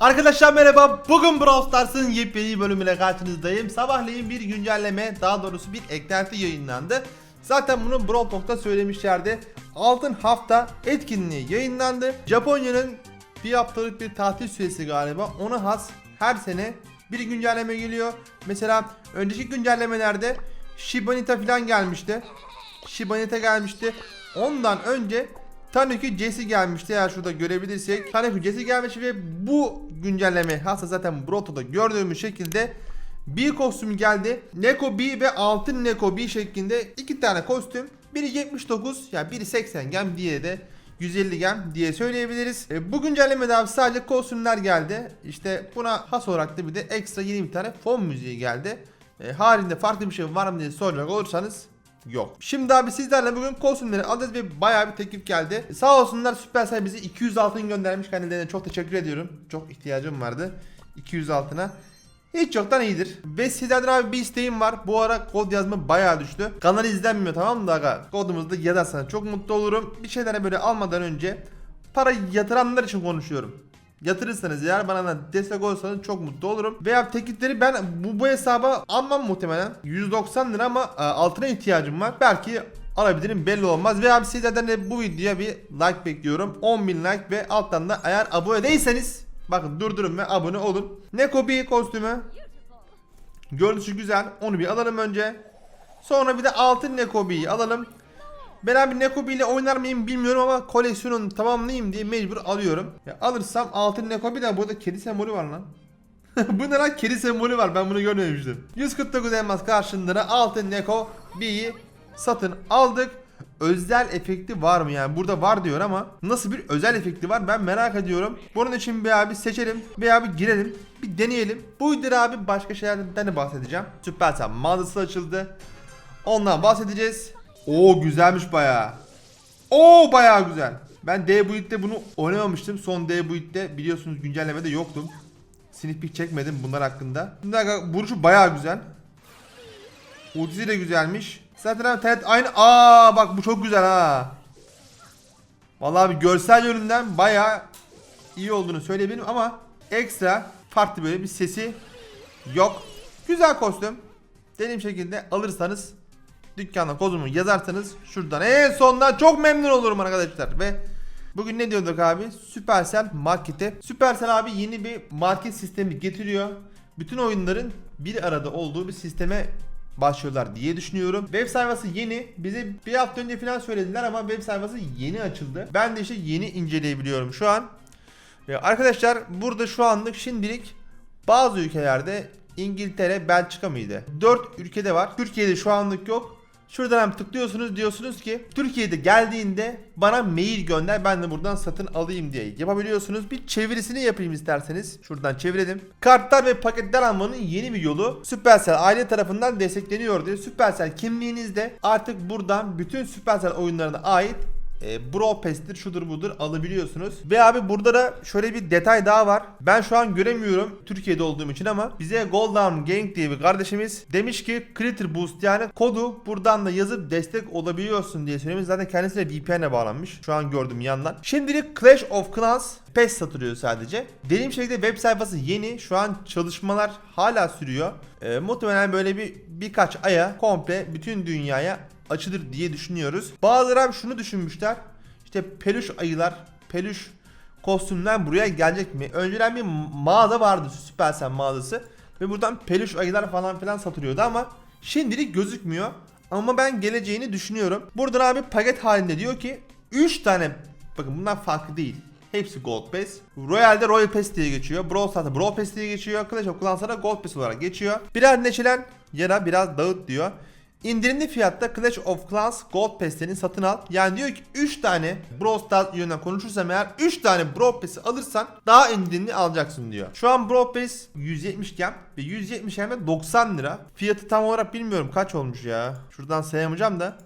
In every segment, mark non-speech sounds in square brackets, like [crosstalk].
Arkadaşlar merhaba. Bugün Brawl Stars'ın yepyeni bölümüyle karşınızdayım. Sabahleyin bir güncelleme, daha doğrusu bir eklenti yayınlandı. Zaten bunu Brawl Talk'ta söylemişlerdi. Altın hafta etkinliği yayınlandı. Japonya'nın bir haftalık bir tatil süresi galiba. Ona has her sene bir güncelleme geliyor. Mesela önceki güncellemelerde Shiba Inu falan gelmişti. Shiba Inu gelmişti. Ondan önce Tanuki Jesse gelmişti eğer şurada görebilirsek. Tanuki Jesse gelmiş ve bu güncelleme hasta zaten Broto'da gördüğümüz şekilde bir kostüm geldi. Neko B ve altın Neko B şeklinde iki tane kostüm. Biri 79 yani biri 80 gem diye de 150 gem diye söyleyebiliriz. E, bu güncellemede abi sadece kostümler geldi. İşte buna has olarak da bir de ekstra yeni bir tane fon müziği geldi. E, haricinde farklı bir şey var mı diye soracak olursanız yok. Şimdi abi sizlerle bugün kostümleri alacağız ve bayağı bir teklif geldi. Sağ olsunlar Supercell bize 200 altın göndermiş. Kendilerine çok teşekkür ediyorum. Çok ihtiyacım vardı. 200 altına. Hiç yoktan iyidir. Ve sizlerden abi bir isteğim var. Bu ara kod yazma bayağı düştü. Kanal izlenmiyor tamam mı aga? Kodumuzu da yazarsanız çok mutlu olurum. Bir şeylere böyle almadan önce para yatıranlar için konuşuyorum. Yatırırsanız eğer bana da destek olursanız çok mutlu olurum. Veya teklifleri ben bu, bu hesaba almam muhtemelen. 190 lira ama e, altına ihtiyacım var. Belki alabilirim belli olmaz. Ve abi sizlerden de bu videoya bir like bekliyorum. 10.000 like ve alttan da eğer abone değilseniz bakın durdurun ve abone olun. Neko bir kostümü. Görünüşü güzel. Onu bir alalım önce. Sonra bir de altın Nekobi'yi alalım. Ben abi Nekobi ile oynar mıyım bilmiyorum ama koleksiyonunu tamamlayayım diye mecbur alıyorum. Ya alırsam altın Nekobi de burada kedi sembolü var lan. [laughs] Bu ne lan kedi sembolü var ben bunu görmemiştim. 149 elmas karşılığında altın Neko B'yi satın aldık. Özel efekti var mı yani burada var diyor ama nasıl bir özel efekti var ben merak ediyorum. Bunun için bir abi seçelim bir abi girelim bir deneyelim. Bu videoda abi başka şeylerden de bahsedeceğim. Süpersel mağazası açıldı. Ondan bahsedeceğiz. Oo güzelmiş bayağı. Oo bayağı güzel. Ben D Build'de bunu oynamamıştım. Son D Build'de biliyorsunuz güncellemede yoktum. Sneak peek çekmedim bunlar hakkında. Şimdi vuruşu bayağı güzel. Ultisi de güzelmiş. Zaten abi TRT aynı. Aa bak bu çok güzel ha. Vallahi abi görsel yönünden bayağı iyi olduğunu söyleyebilirim ama ekstra farklı böyle bir sesi yok. Güzel kostüm. Dediğim şekilde alırsanız dükkana kodumu yazarsanız şuradan en sondan çok memnun olurum arkadaşlar ve bugün ne diyorduk abi Supercell markete Supercell abi yeni bir market sistemi getiriyor bütün oyunların bir arada olduğu bir sisteme başlıyorlar diye düşünüyorum. Web sayfası yeni. Bize bir hafta önce falan söylediler ama web sayfası yeni açıldı. Ben de işte yeni inceleyebiliyorum şu an. Arkadaşlar burada şu anlık şimdilik bazı ülkelerde İngiltere, Belçika mıydı? 4 ülkede var. Türkiye'de şu anlık yok. Şuradan hem tıklıyorsunuz diyorsunuz ki Türkiye'de geldiğinde bana mail gönder ben de buradan satın alayım diye yapabiliyorsunuz. Bir çevirisini yapayım isterseniz. Şuradan çevirelim. Kartlar ve paketler almanın yeni bir yolu Supercell aile tarafından destekleniyor diyor. Supercell kimliğinizde artık buradan bütün Supercell oyunlarına ait e, Brawl Pass'tir şudur budur alabiliyorsunuz. Ve abi burada da şöyle bir detay daha var. Ben şu an göremiyorum Türkiye'de olduğum için ama bize Golden Gang diye bir kardeşimiz demiş ki Critter Boost yani kodu buradan da yazıp destek olabiliyorsun diye söylemiş. Zaten kendisine VPN'e bağlanmış. Şu an gördüm yandan. Şimdilik Clash of Clans PES satılıyor sadece. Dediğim şekilde web sayfası yeni. Şu an çalışmalar hala sürüyor. E, muhtemelen böyle bir birkaç aya komple bütün dünyaya açılır diye düşünüyoruz. Bazıları şunu düşünmüşler. İşte peluş ayılar, peluş kostümler buraya gelecek mi? Önceden bir mağaza vardı Supercell mağazası. Ve buradan peluş ayılar falan filan satılıyordu ama şimdilik gözükmüyor. Ama ben geleceğini düşünüyorum. Buradan abi paket halinde diyor ki 3 tane bakın bunlar farklı değil. Hepsi Gold Pass. Royal'de Royal Pass diye geçiyor. Brawl Stars'ta Brawl Pass diye geçiyor. Clash of Clans'ta Gold Pass olarak geçiyor. Biraz neşelen ya biraz dağıt diyor. İndirimli fiyatta Clash of Clans Gold Pass'lerini satın al. Yani diyor ki 3 tane Brawl Stars yönünden konuşursam eğer 3 tane Brawl Pass'i alırsan daha indirimli alacaksın diyor. Şu an Brawl Pass 170 gem ve 170 gem'e 90 lira. Fiyatı tam olarak bilmiyorum kaç olmuş ya. Şuradan sayamayacağım da.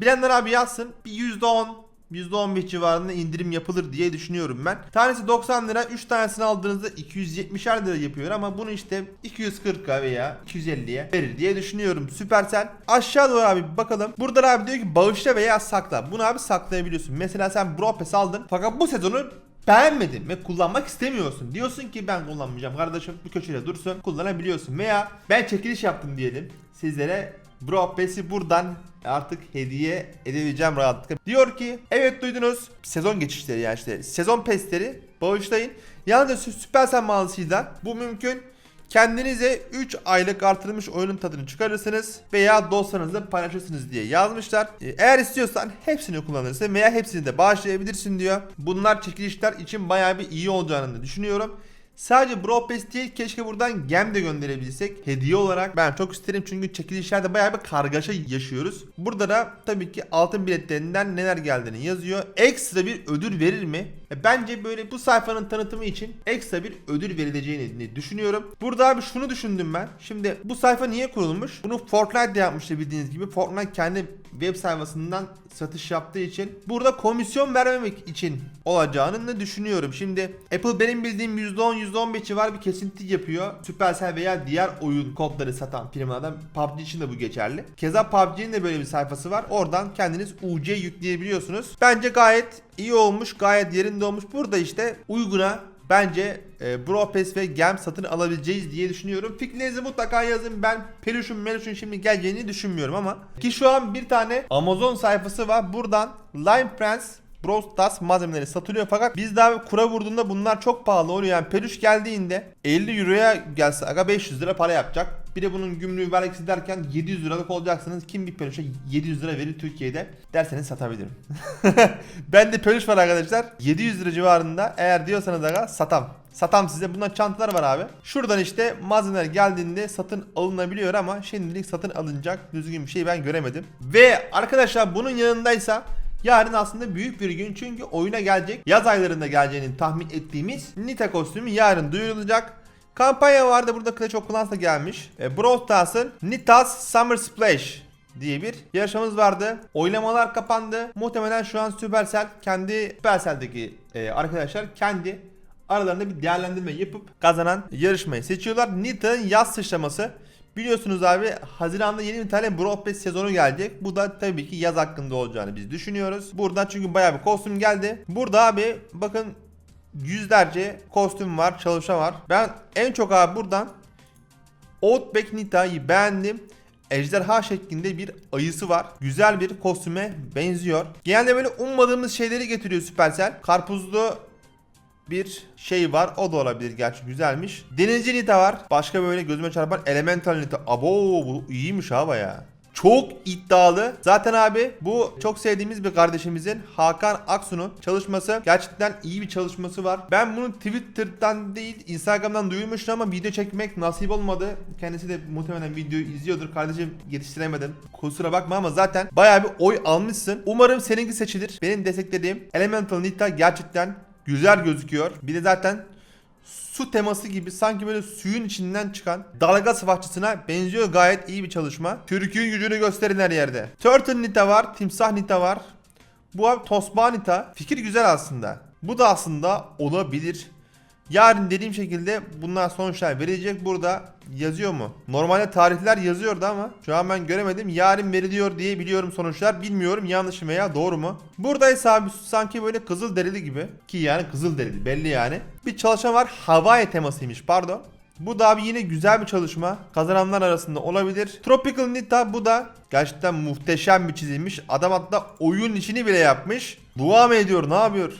Bilenler abi yazsın. Bir %10 %15 civarında indirim yapılır diye düşünüyorum ben. Tanesi 90 lira 3 tanesini aldığınızda 270'er lira yapıyor ama bunu işte 240'a veya 250'ye verir diye düşünüyorum. Supercell. Aşağı doğru abi bakalım. Burada abi diyor ki bağışla veya sakla. Bunu abi saklayabiliyorsun. Mesela sen Brawl Pass aldın fakat bu sezonu beğenmedin ve kullanmak istemiyorsun. Diyorsun ki ben kullanmayacağım kardeşim bu köşede dursun kullanabiliyorsun. Veya ben çekiliş yaptım diyelim sizlere Bro Pass'i buradan artık hediye edebileceğim rahatlıkla. Diyor ki evet duydunuz sezon geçişleri yani işte sezon pesleri bağışlayın. Yalnızca Supercell mağazasıyla bu mümkün. Kendinize 3 aylık artırılmış oyunun tadını çıkarırsınız veya dostlarınızla paylaşırsınız diye yazmışlar. Ee, Eğer istiyorsan hepsini kullanırsın veya hepsini de bağışlayabilirsin diyor. Bunlar çekilişler için bayağı bir iyi olacağını düşünüyorum. Sadece Bro Pass değil keşke buradan gem de gönderebilsek hediye olarak. Ben çok isterim çünkü çekilişlerde bayağı bir kargaşa yaşıyoruz. Burada da tabii ki altın biletlerinden neler geldiğini yazıyor. Ekstra bir ödül verir mi? E, Bence böyle bu sayfanın tanıtımı için ekstra bir ödül verileceğini düşünüyorum. Burada abi şunu düşündüm ben. Şimdi bu sayfa niye kurulmuş? Bunu Fortnite de yapmıştı bildiğiniz gibi. Fortnite kendi web sayfasından satış yaptığı için burada komisyon vermemek için olacağını da düşünüyorum. Şimdi Apple benim bildiğim %10 %15 civarı bir kesinti yapıyor. Supercell veya diğer oyun kodları satan firmalardan PUBG için de bu geçerli. Keza PUBG'nin de böyle bir sayfası var. Oradan kendiniz UC yükleyebiliyorsunuz. Bence gayet iyi olmuş, gayet yerinde olmuş. Burada işte uyguna Bence e, Bro ve Gem satın alabileceğiz diye düşünüyorum. Fikrinizi mutlaka yazın. Ben peluşun meluşun şimdi geleceğini düşünmüyorum ama. Ki şu an bir tane Amazon sayfası var. Buradan Lime Prince Brawl Stars malzemeleri satılıyor fakat biz daha kura vurduğunda bunlar çok pahalı oluyor. Yani peluş geldiğinde 50 euroya gelse aga 500 lira para yapacak. Bir de bunun gümrüğü vergisi derken 700 liralık olacaksınız. Kim bir peluşa 700 lira verir Türkiye'de derseniz satabilirim. [laughs] ben de peluş var arkadaşlar. 700 lira civarında eğer diyorsanız aga satam. Satam size. Bundan çantalar var abi. Şuradan işte malzemeler geldiğinde satın alınabiliyor ama şimdilik satın alınacak düzgün bir şey ben göremedim. Ve arkadaşlar bunun yanındaysa Yarın aslında büyük bir gün çünkü oyuna gelecek yaz aylarında geleceğini tahmin ettiğimiz Nita kostümü yarın duyurulacak. Kampanya vardı burada Clash of Clans gelmiş. E, Brawl Stars'ın Nita's Summer Splash diye bir yarışmamız vardı. Oylamalar kapandı. Muhtemelen şu an Supercell kendi Supercell'deki e, arkadaşlar kendi aralarında bir değerlendirme yapıp kazanan yarışmayı seçiyorlar. Nita'nın yaz sıçraması Biliyorsunuz abi Haziran'da yeni bir tane Pass sezonu gelecek. Bu da tabii ki yaz hakkında olacağını biz düşünüyoruz. Buradan çünkü bayağı bir kostüm geldi. Burada abi bakın yüzlerce kostüm var, çalışma var. Ben en çok abi buradan Outback Nita'yı beğendim. Ejderha şeklinde bir ayısı var. Güzel bir kostüme benziyor. Genelde böyle ummadığımız şeyleri getiriyor Supercell. Karpuzlu bir şey var. O da olabilir gerçi güzelmiş. Denizci Nita var. Başka böyle gözüme çarpan Elemental Nita. Abo bu iyiymiş ha baya. Çok iddialı. Zaten abi bu çok sevdiğimiz bir kardeşimizin Hakan Aksu'nun çalışması gerçekten iyi bir çalışması var. Ben bunu Twitter'dan değil Instagram'dan duyurmuştum ama video çekmek nasip olmadı. Kendisi de muhtemelen videoyu izliyordur. Kardeşim yetiştiremedim. Kusura bakma ama zaten bayağı bir oy almışsın. Umarım seninki seçilir. Benim desteklediğim Elemental Nita gerçekten güzel gözüküyor. Bir de zaten su teması gibi sanki böyle suyun içinden çıkan dalga savaşçısına benziyor gayet iyi bir çalışma. Türk'ün gücünü gösterin her yerde. Turtle Nita var, Timsah Nita var. Bu abi Tosba Nita. Fikir güzel aslında. Bu da aslında olabilir. Yarın dediğim şekilde bunlar sonuçlar verilecek. Burada yazıyor mu? Normalde tarihler yazıyordu ama şu an ben göremedim. Yarın veriliyor diye biliyorum sonuçlar. Bilmiyorum yanlış mı veya doğru mu? Buradaysa abi sanki böyle kızıl derili gibi. Ki yani kızıl derili belli yani. Bir çalışma var. Hawaii temasıymış pardon. Bu da abi yine güzel bir çalışma. Kazananlar arasında olabilir. Tropical Nita bu da gerçekten muhteşem bir çizilmiş. Adam hatta oyun içini bile yapmış. Dua mı ediyor ne yapıyor?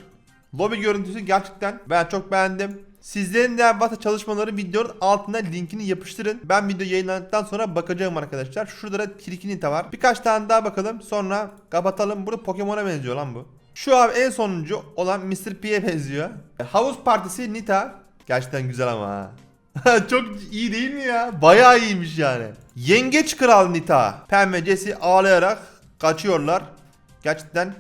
Lobby görüntüsü gerçekten ben çok beğendim. Sizlerin de varsa çalışmaları videonun altına linkini yapıştırın. Ben video yayınlandıktan sonra bakacağım arkadaşlar. Şurada da Trikinita var. Birkaç tane daha bakalım. Sonra kapatalım. Burada Pokemon'a benziyor lan bu. Şu abi en sonuncu olan Mr. P'ye benziyor. Havuz Partisi Nita. Gerçekten güzel ama ha. [laughs] Çok iyi değil mi ya? Bayağı iyiymiş yani. Yengeç Kral Nita. Pembe Jesse ağlayarak kaçıyorlar. Gerçekten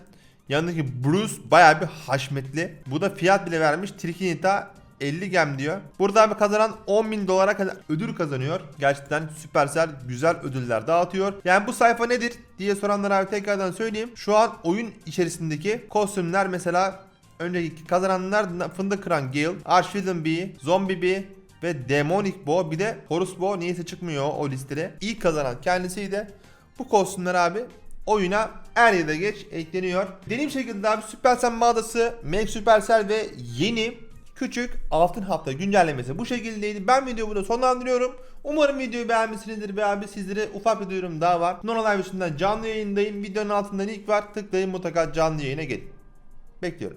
yanındaki Bruce bayağı bir haşmetli. Bu da fiyat bile vermiş. Trikinita 50 gem diyor. Burada abi kazanan 10 bin dolara kadar ödül kazanıyor. Gerçekten Supercell güzel ödüller dağıtıyor. Yani bu sayfa nedir diye soranlara abi tekrardan söyleyeyim. Şu an oyun içerisindeki kostümler mesela önceki kazananlar Fındık Kıran Gale, Archvillain B, Zombie B ve Demonic Bo bir de Horus Bo niyeyse çıkmıyor o listede. İlk kazanan kendisiydi. Bu kostümler abi oyuna er ya da geç ekleniyor. Dediğim şekilde abi Supercell mağazası, Max Supercell ve yeni küçük altın hafta güncellemesi bu şekildeydi. Ben videoyu burada sonlandırıyorum. Umarım videoyu beğenmişsinizdir ve abi sizlere ufak bir duyurum daha var. Normal üstünden canlı yayındayım. Videonun altında link var. Tıklayın mutlaka canlı yayına gelin. Bekliyorum.